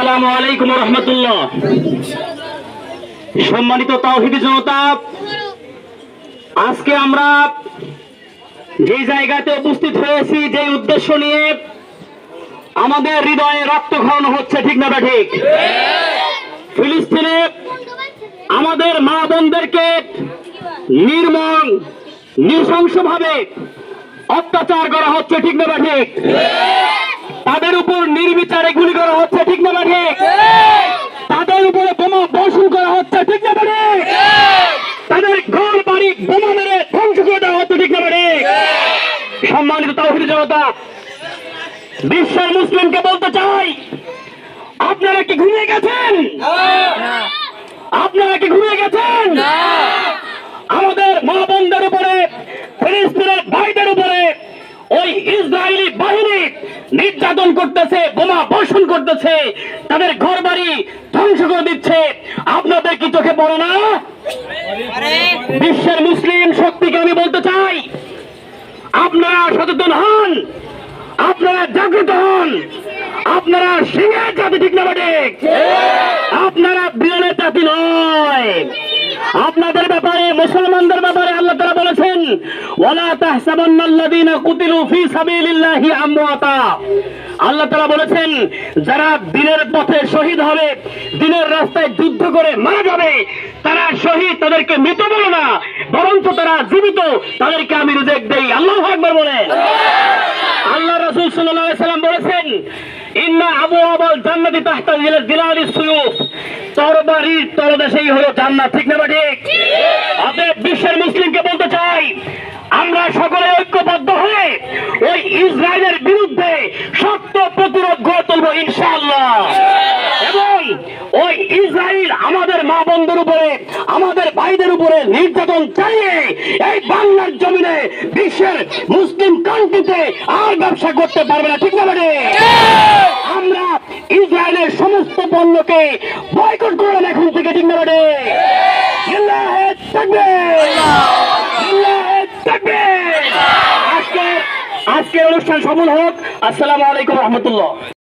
আসসালামু আলাইকুম রহমতুল্লাহ। সম্মানিত তাওহিদি জনতা, আজকে আমরা যে জায়গাতে উপস্থিত হয়েছি, যে উদ্দেশ্য নিয়ে আমাদের হৃদয়ে রক্তক্ষরণ হচ্ছে, ঠিক না ঠিক? ফিলিস্তিনে আমাদের মা বোনদেরকে নির্মম, নৃশংসভাবে অত্যাচার করা হচ্ছে, ঠিক না ঠিক তাদের উপর নির্বিচারে গুলি করা হচ্ছে ঠিক না বা ঠিক তাদের উপরে বোমা বর্ষণ করা হচ্ছে ঠিক না বা ঠিক তাদের ঘর বাড়ি বোমা মেরে ধ্বংস করে দেওয়া হচ্ছে ঠিক না বা ঠিক সম্মানিত তাওহিদ জনতা, বিশ্বের মুসলিমকে বলতে চাই, আপনারা কি ঘুমিয়ে গেছেন? আপনারা কি ঘুমিয়ে গেছেন? আমাদের মা বোনদের উপরে, ফিলিস্তিনের ভাইদের উপরে, ওই ইসরায়েলি বাহিনী নির্যাতন করতেছে, বোমা বর্ষণ করতেছে, তাদের ঘর বাড়ি ধ্বংস করে দিচ্ছে। আপনাদের কি চোখে পড়ে না? বিশ্বের মুসলিম শক্তিকে আমি বলতে চাই আপনারা সচেতন হন। আপনারা জাগ্রত হন। আপনারা সিংহের জাতি ঠিক না বটে? আপনারা বিয়ের জাতি নয়। আপনাদের ব্যাপারে, মুসলমানদের ব্যাপারে আল্লাহ তারা বলেছেন, ওয়ালা তাহসাবান্নাল্লাযীনা কুতিলু ফি সাবিলিল্লাহি আমওয়াতা। আল্লাহ তারা বলেছেন, যারা দিনের পথে শহীদ হবে, দিনের রাস্তায় যুদ্ধ করে মারা যাবে, তারা শহীদ, তাদেরকে মৃত বলো না, বরঞ্চ তারা জীবিত, তাদেরকে আমি রিজেক্ট দেই। আল্লাহ আকবার বলে আল্লাহ রাসূল আলাইহি সাল্লাম বলেছেন, ইন্না আবু আবাল জান্নাতি তাহতা জিলালি সুয়ুফ। তরবারির তলদেশেই হলো জান্নাত, ঠিক না বা ঠিক? অতএব বিশ্বের মুসলিমকে বলতে চাই আমরা সকলে ঐক্যবদ্ধ হয়ে ওই ইসরায়েলের বিরুদ্ধে শক্ত প্রতিরোধ গড়ে তুলবো ইনশাআল্লাহ। এবং ওই ইসরায়েল আমাদের মা বন্ধুর উপরে, আমাদের ভাইদের উপরে নির্যাতন চালিয়ে এই বাংলার জমিনে বিশ্বের মুসলিম কান্ট্রিতে আর ব্যবসা করতে পারবে না, ঠিক না আমরা ইসরায়েলের সমস্ত পণ্যকে বয়কট করলাম এখন থেকে, ঠিক না মানে আজকের অনুষ্ঠান সফল হোক। আসসালামু আলাইকুম রহমতুল্লাহ।